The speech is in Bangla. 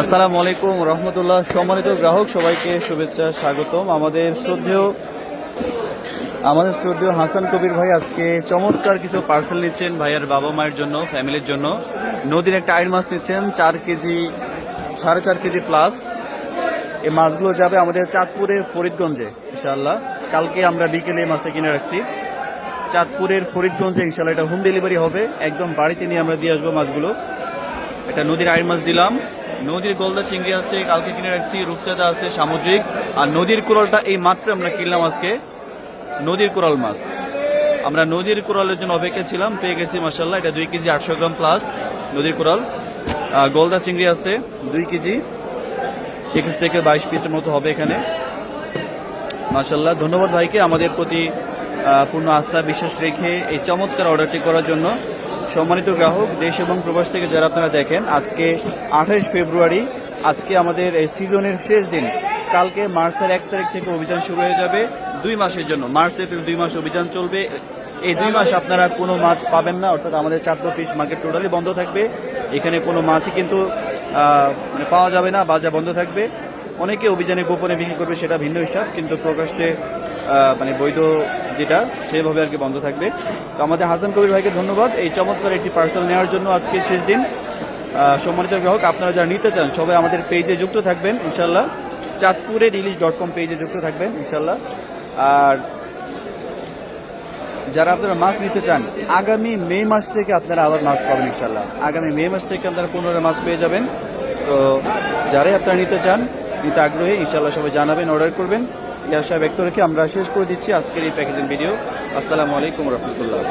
আসসালামু আলাইকুম রহমতুল্লাহ। সম্মানিত গ্রাহক, সবাইকে শুভেচ্ছা, স্বাগতম। আমাদের শ্রদ্ধেয় আমাদের শ্রদ্ধেয় হাসান কবির ভাই আজকে চমৎকার কিছু পার্সেল নিচ্ছেন ভাইয়ের বাবা মায়ের জন্য ফ্যামিলির জন্য। নদীর একটা আইন মাছ নিচ্ছেন, চার কেজি, সাড়ে চার কেজি প্লাস এই মাছগুলো যাবে আমাদের চাঁদপুরের ফরিদগঞ্জে, ইনশাআল্লাহ। কালকে আমরা বিকেলে মাছে কিনে রাখছি। চাঁদপুরের ফরিদগঞ্জে ইনশাআল্লাহ এটা হোম ডেলিভারি হবে। একদম বাড়িতে নিয়ে আমরা দিয়ে আসব মাছগুলো। এটা নদীর আইন মাছ দিলাম। নদীর গলদা চিংড়ি আছে, কালকে কিনে রাখছি, রূপচাঁদা আছে, সামুদ্রিক। আর নদীর কোরালটা এই মাত্র আমরা কিনলাম আজকে। নদীর কোরাল মাছ। আমরা নদীর কোরালের জন্য অপেক্ষা ছিলাম, পেয়ে গেছি মাসাল্লাহ এটা দুই কেজি আটশো গ্রাম প্লাস নদীর কোরাল গলদা চিংড়ি আছে, দুই কেজি। একুশ থেকে বাইশ পিসের মতো হবে এখানে। মাসাল্লাহ ধন্যবাদ ভাইকে। আমাদের প্রতি পূর্ণ আস্থা, বিশ্বাস রেখে এই চমৎকার অর্ডারটি করার জন্য সম্মানিত গ্রাহক, দেশ এবং প্রবাস থেকে যারা আপনারা দেখেন, আজকে আঠাইশ ফেব্রুয়ারি, আজকে আমাদের এই সিজনের শেষ দিন। কালকে মার্চের এক তারিখ থেকে অভিযান শুরু হয়ে যাবে। দুই মাসের জন্য, মার্চ এপ্রিল দুই মাস অভিযান চলবে। এই দুই মাস আপনারা কোনো মাছ পাবেন না, অর্থাৎ আমাদের চারটো ফিশ মার্কেট টোটালি বন্ধ থাকবে। এখানে কোনো মাছই কিন্তু মানে পাওয়া যাবে না, বাজার বন্ধ থাকবে। অনেকে অভিযানে গোপনে বিক্রি করবে, সেটা ভিন্ন হিসাব, কিন্তু প্রকাশ্যে মানে বৈধ যেটা সেভাবে আর কি বন্ধ থাকবে। তো আমাদের হাসান কবির ভাইকে ধন্যবাদ। এই চমৎকার একটি পার্সেল নেওয়ার জন্য আজকে শেষ দিন। সম্মানিত গ্রাহক, আপনারা যারা নিতে চান, সবাই আমাদের পেজে যুক্ত থাকবেন ইনশাল্লাহ চাঁদপুরের ইলিশ ডট কম পেজে যুক্ত থাকবেন ইনশাল্লাহ আর যারা আপনারা মাছ নিতে চান, আগামী মে মাস থেকে আপনারা আবার মাছ পাবেন ইনশাল্লাহ আগামী মে মাস থেকে আপনারা পুনরায় মাছ পেয়ে যাবেন। তো যারাই আপনারা নিতে চান, নিতে আগ্রহী ইনশাল্লাহ সবাই জানাবেন অর্ডার করবেন। এই আশা ব্যক্ত রেখে আমরা শেষ করে দিচ্ছি আজকের এই প্যাকেজিং ভিডিও আসসালামু আলাইকুম রহমতুল্লাহ।